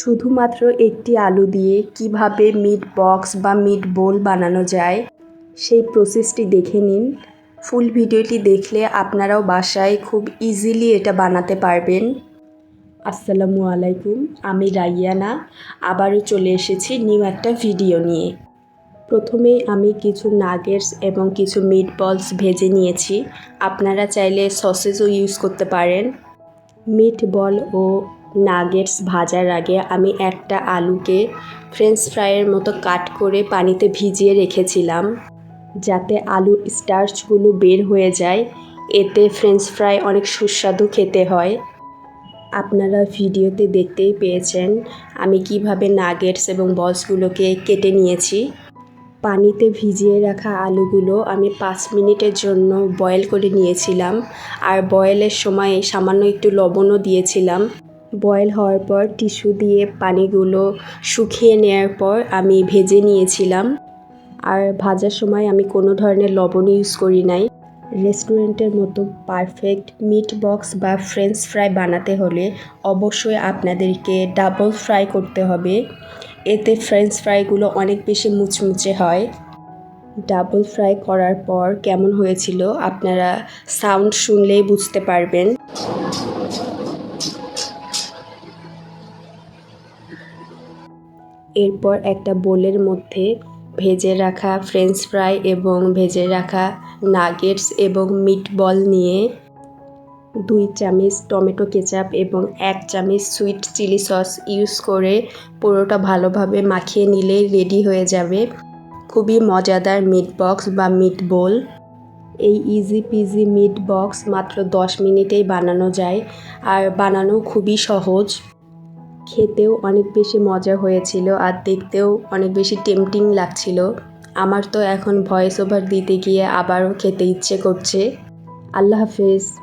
শুধুমাত্র একটি আলু দিয়ে কীভাবে মিট বক্স বা মিট বোল বানানো যায়, সেই প্রসেসটি দেখে নিন। ফুল ভিডিওটি দেখলে আপনারাও বাসায় খুব ইজিলি এটা বানাতে পারবেন। আসসালামু আলাইকুম, আমি রাইয়ানা। আবারও চলে এসেছি নিউ একটা ভিডিও নিয়ে। প্রথমেই আমি কিছু নাগেটস এবং কিছু মিট বলস ভেজে নিয়েছি। আপনারা চাইলে সসেজও ইউজ করতে পারেন। মিট বল ও নাগেটস ভাজার আগে আমি একটা আলুকে ফ্রেঞ্চ ফ্রাইয়ের মতো কাট করে পানিতে ভিজিয়ে রেখেছিলাম, যাতে আলু স্টার্চগুলো বের হয়ে যায়। এতে ফ্রেঞ্চ ফ্রাই অনেক সুস্বাদু খেতে হয়। আপনারা ভিডিওতে দেখতেই পেয়েছেন আমি কীভাবে নাগেটস এবং বলসগুলোকে কেটে নিয়েছি। পানিতে ভিজিয়ে রাখা আলুগুলো আমি পাঁচ মিনিটের জন্য বয়েল করে নিয়েছিলাম। আর বয়েলের সময় সামান্য একটু লবণও দিয়েছিলাম। বয়েল হওয়ার পর টিস্যু দিয়ে পানিগুলো শুকিয়ে নেওয়ার পর আমি ভেজে নিয়েছিলাম। আর ভাজার সময় আমি কোনো ধরনের লবণ ইউজ করি নাই। রেস্টুরেন্টের মতো পারফেক্ট মিট বক্স বা ফ্রেঞ্চ ফ্রাই বানাতে হলে অবশ্যই আপনাদেরকে ডাবল ফ্রাই করতে হবে। এতে ফ্রেঞ্চ ফ্রাইগুলো অনেক বেশি মুচমুচে হয়। ডাবল ফ্রাই করার পর কেমন হয়েছিল আপনারা সাউন্ড শুনলেই বুঝতে পারবেন। এরপর একটা বোলের মধ্যে ভেজে রাখা ফ্রেঞ্চ ফ্রাই এবং ভেজে রাখা নাগেটস এবং মিট বল নিয়ে দুই চামচ টমেটো কেচাপ এবং এক চামচ সুইট চিলি সস ইউজ করে পুরোটা ভালোভাবে মাখিয়ে নিলেই রেডি হয়ে যাবে। খুবই মজাদার মিট বক্স বা মিট বোল এই ইজি পিজি মিট বক্স মাত্র দশ মিনিটেই বানানো যায়, আর বানানো খুবই সহজ। খেতেও অনেক বেশি মজা হয়েছিল আর দেখতেও অনেক বেশি টেম্পটিং লাগছিল। আমার তো এখন ভয়েস ওভার দিতে গিয়ে আবারও খেতে ইচ্ছে করছে। আল্লাহ হাফেজ।